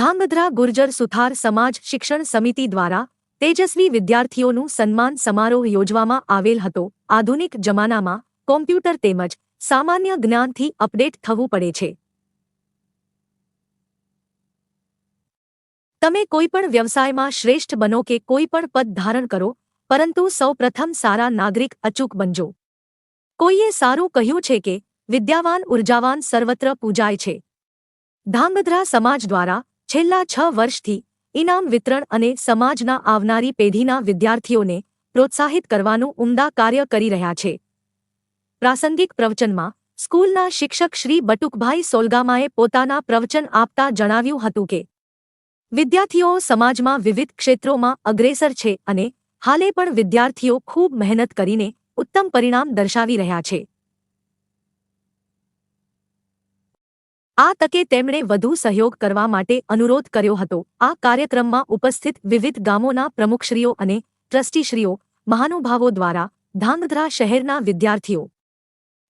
ધાંગધ્રા ગુર્જર સુથાર સમાજ શિક્ષણ સમિતિ દ્વારા તેજસ્વી વિદ્યાર્થીઓનું સન્માન સમારોહ યોજવામાં આવેલ હતો. આધુનિક જમાનામાં કોમ્પ્યુટર તેમજ સામાન્ય જ્ઞાનથી અપડેટ થવું પડે છે. તમે કોઈપણ વ્યવસાયમાં શ્રેષ્ઠ બનો કે કોઈપણ પદ ધારણ કરો, પરંતુ સૌપ્રથમ સારા નાગરિક અચૂક બનજો. કોઈએ સારું કહ્યું છે કે, વિદ્યાવાન ઉર્જાવાન સર્વત્ર પૂજાય છે. ધાંગધ્રા સમાજ દ્વારા છેલ્લા છ વર્ષથી ઇનામ વિતરણ અને સમાજના આવનારી પેઢીના વિદ્યાર્થીઓને પ્રોત્સાહિત કરવાનું ઉમદા કાર્ય કરી રહ્યા છે. પ્રાસંગિક પ્રવચનમાં સ્કૂલના શિક્ષક શ્રી બટુકભાઈ સોલગામાએ પોતાના પ્રવચન આપતા જણાવ્યું હતું કે, વિદ્યાર્થીઓ સમાજમાં વિવિધ ક્ષેત્રોમાં અગ્રેસર છે અને હાલે પણ વિદ્યાર્થીઓ ખૂબ મહેનત કરીને ઉત્તમ પરિણામ દર્શાવી રહ્યા છે. આ તકે તેમણે વધુ સહયોગ કરવા માટે અનુરોધ કર્યો હતો. આ કાર્યક્રમમાં ઉપસ્થિત વિવિધ ગામોના પ્રમુખશ્રીઓ અને ટ્રસ્ટીશ્રીઓ, મહાનુભાવો દ્વારા ધાંગધ્રા શહેરના વિદ્યાર્થીઓ.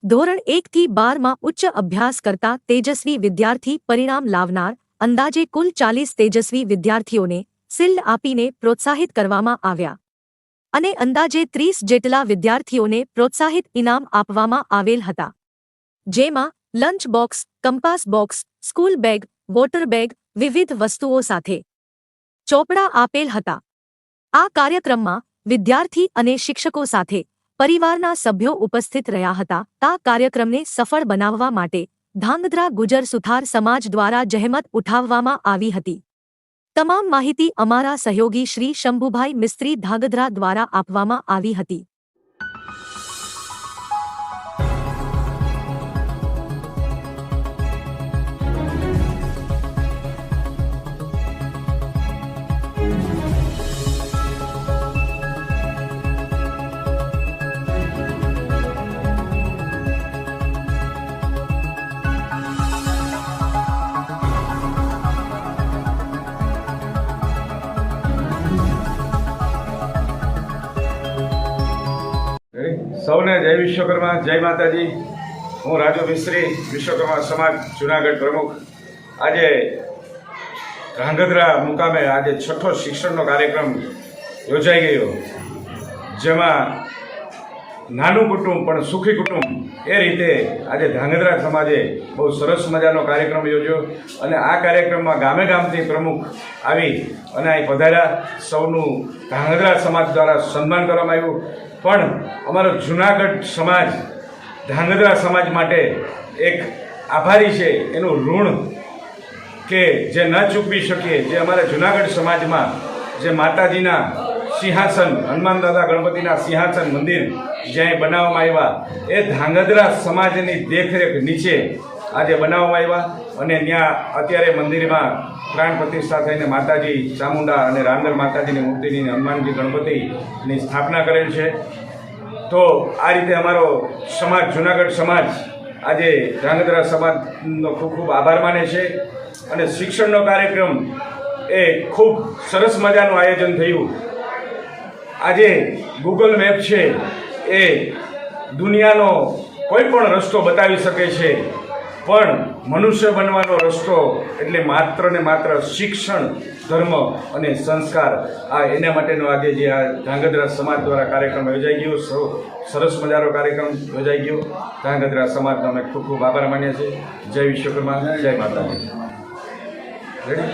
ધોરણ એકથી બારમાં ઉચ્ચ અભ્યાસ કરતા તેજસ્વી વિદ્યાર્થી પરિણામ લાવનાર અંદાજે કુલ ચાલીસ તેજસ્વી વિદ્યાર્થીઓને સિલ્ડ આપીને પ્રોત્સાહિત કરવામાં આવ્યા. અને અંદાજે ત્રીસ જેટલા વિદ્યાર્થીઓને પ્રોત્સાહિત ઇનામ આપવામાં આવેલ હતા. જેમાં lunch box, compass box, school bag, water bag, વિવિધ વસ્તુઓ સાથે. ચોપડા આપેલ હતા. આ કાર્યક્રમમાં વિદ્યાર્થી અને શિક્ષકો સાથે પરિવારના સભ્યો ઉપસ્થિત રહ્યા હતા. આ કાર્યક્રમને સફળ બનાવવા માટે ધાંગધ્રા ગુજર સુથાર સમાજ દ્વારા જહેમત ઉઠાવવામાં આવી હતી. તમામ માહિતી અમારા સહયોગી શ્રી શંભુભાઈ મિસ્ત્રી ધાગધ્રા દ્વારા આપવામાં આવી હતી. સૌને જય વિશ્વકર્મા, જય માતાજી. હું રાજુ મિસ્ત્રી, વિશ્વકર્મા સમાજ, જુનાગઢ પ્રમુખ. આજે ધ્રાંગધ્રા મુકામે આજે છઠ્ઠો શિક્ષણનો કાર્યક્રમ યોજાઈ ગયો. જેમાં નાનું કુટુંબ પણ સુખી કુટુંબ, એ રીતે આજે ધાંગધ્રા સમાજે બહુ સરસ મજાનો કાર્યક્રમ યોજ્યો અને આ કાર્યક્રમમાં ગામે ગામથી પ્રમુખ આવી અને અહીં પધાર્યા. સૌનું ધાંગધ્રા સમાજ દ્વારા સન્માન કરવામાં આવ્યું. પણ અમારો જુનાગઢ સમાજ ધાંગધ્રા સમાજ માટે એક આભારી છે, એનું ઋણ કે જે ન ચૂકવી શકીએ, જે અમારા જુનાગઢ સમાજમાં જે માતાજીના સિંહાસન, હનુમાન દાદા ગણપતિના સિંહાસન મંદિર જ્યાં બનાવવામાં આવ્યા. એ ધાંગધ્રા સમાજની દેખરેખ નીચે આજે બનાવવામાં આવ્યા અને ત્યાં અત્યારે મંદિરમાં પ્રાણ પ્રતિષ્ઠા થઈને માતાજી ચામુંડા અને રાંદર માતાજીની મૂર્તિની હનુમાનજી ગણપતિની સ્થાપના કરેલ છે. તો આ રીતે અમારો સમાજ, જુનાગઢ સમાજ આજે ધ્રાંગધ્રા સમાજનો ખૂબ ખૂબ આભાર માને છે અને શિક્ષણનો કાર્યક્રમ એ ખૂબ સરસ મજાનું આયોજન થયું. આજે ગૂગલ મેપ છે એ દુનિયાનો કોઈ પણ રસ્તો બતાવી શકે છે. પણ મનુષ્ય બનવાનો રસ્તો એટલે માત્ર ને માત્ર શિક્ષણ, ધર્મ અને સંસ્કાર. આ એના માટેનો આજે જે આ ધાંગધ્રા સમાજ દ્વારા કાર્યક્રમ યોજાઈ ગયો સરસ મજાનો કાર્યક્રમ યોજાઈ ગયો. ધાંગધ્રા સમાજનો અમે ખૂબ ખૂબ આભાર માનીએ છીએ. જય વિશ્વકર્મા, જય રેડી